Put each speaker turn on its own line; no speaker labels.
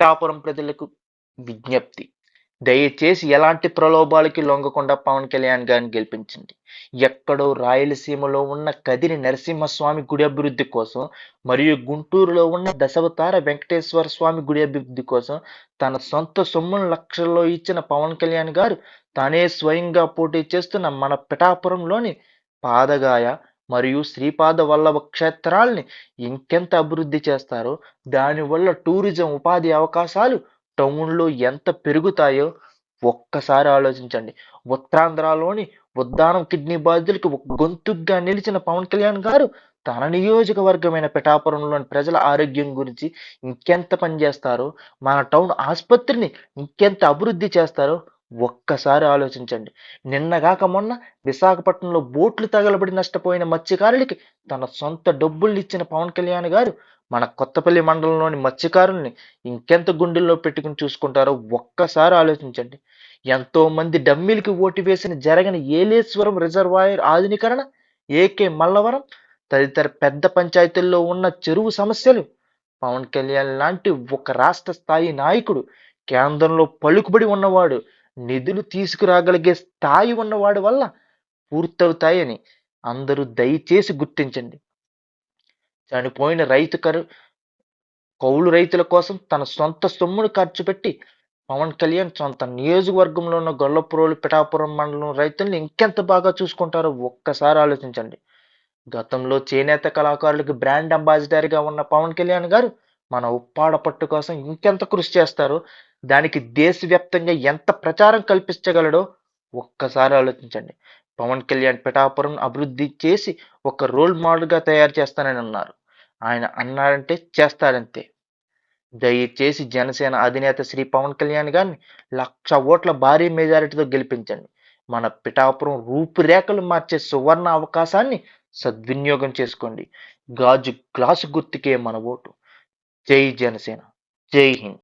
పిఠాపురం ప్రజలకు విజ్ఞప్తి. దయచేసి ఎలాంటి ప్రలోభాలకి లొంగకుండా పవన్ కళ్యాణ్ గారిని గెలిపించండి. ఎక్కడో రాయలసీమలో ఉన్న కదిరి నరసింహస్వామి గుడి అభివృద్ధి కోసం మరియు గుంటూరులో ఉన్న దశవతార వెంకటేశ్వర స్వామి గుడి అభివృద్ధి కోసం తన సొంత సొమ్మును లక్షల్లో ఇచ్చిన పవన్ కళ్యాణ్ గారు తానే స్వయంగా పోటీ చేస్తున్న మన పిఠాపురంలోని పాదగాయ మరియు శ్రీపాద వల్లభ క్షేత్రాల్ని ఇంకెంత అభివృద్ధి చేస్తారో దానివల్ల టూరిజం ఉపాధి అవకాశాలు టౌన్లో ఎంత పెరుగుతాయో ఒక్కసారి ఆలోచించండి. ఉత్తరాంధ్రలోని ఉద్దానం కిడ్నీ బాధితులకు ఒక గొంతుగ్గా నిలిచిన పవన్ కళ్యాణ్ గారు తన నియోజకవర్గమైన పిఠాపురంలోని ప్రజల ఆరోగ్యం గురించి ఇంకెంత పని చేస్తారో మన టౌన్ ఆసుపత్రిని ఇంకెంత అభివృద్ధి చేస్తారో ఒక్కసారి ఆలోచించండి. నిన్నగాక మొన్న విశాఖపట్నంలో బోట్లు తగలబడి నష్టపోయిన మత్స్యకారులకి తన సొంత డబ్బుల్ని ఇచ్చిన పవన్ కళ్యాణ్ గారు మన కొత్తపల్లి మండలంలోని మత్స్యకారుల్ని ఇంకెంత గుండెల్లో పెట్టుకుని చూసుకుంటారో ఒక్కసారి ఆలోచించండి. ఎంతో మంది డమ్మీలకి ఓటు వేసిన జరగని ఏలేశ్వరం రిజర్వాయర్ ఆధునీకరణ ఏకే మల్లవరం తదితర పెద్ద పంచాయతీల్లో ఉన్న చెరువు సమస్యలు పవన్ కళ్యాణ్ లాంటి ఒక రాష్ట్ర స్థాయి నాయకుడు కేంద్రంలో పలుకుబడి ఉన్నవాడు నిధులు తీసుకురాగలిగే స్థాయి ఉన్నవాడి వల్ల పూర్తవుతాయని అందరూ దయచేసి గుర్తించండి. చనిపోయిన రైతు కరు కౌలు రైతుల కోసం తన సొంత సొమ్మును ఖర్చు పెట్టి పవన్ కళ్యాణ్ సొంత నియోజకవర్గంలో ఉన్న గొల్లపురోలు పిఠాపురం మండలం రైతుల్ని ఇంకెంత బాగా చూసుకుంటారో ఒక్కసారి ఆలోచించండి. గతంలో చేనేత కళాకారులకు బ్రాండ్ అంబాసిడర్గా ఉన్న పవన్ కళ్యాణ్ గారు మన ఉప్పాడ పట్టు కోసం ఇంకెంత కృషి చేస్తారో దానికి దేశవ్యాప్తంగా ఎంత ప్రచారం కల్పించగలడో ఒక్కసారి ఆలోచించండి. పవన్ కళ్యాణ్ పిఠాపురం అభివృద్ధి చేసి ఒక రోల్ మోడల్గా తయారు చేస్తానని అన్నారు. ఆయన అన్నారంటే చేస్తాడంతే. దయచేసి జనసేన అధినేత శ్రీ పవన్ కళ్యాణ్ గారిని లక్ష ఓట్ల భారీ మెజారిటీతో గెలిపించండి. మన పిఠాపురం రూపురేఖలు మార్చే సువర్ణ అవకాశాన్ని సద్వినియోగం చేసుకోండి. గాజు గ్లాసు గుర్తుకే మన ఓటు. జై జనసేన. జై హింద్.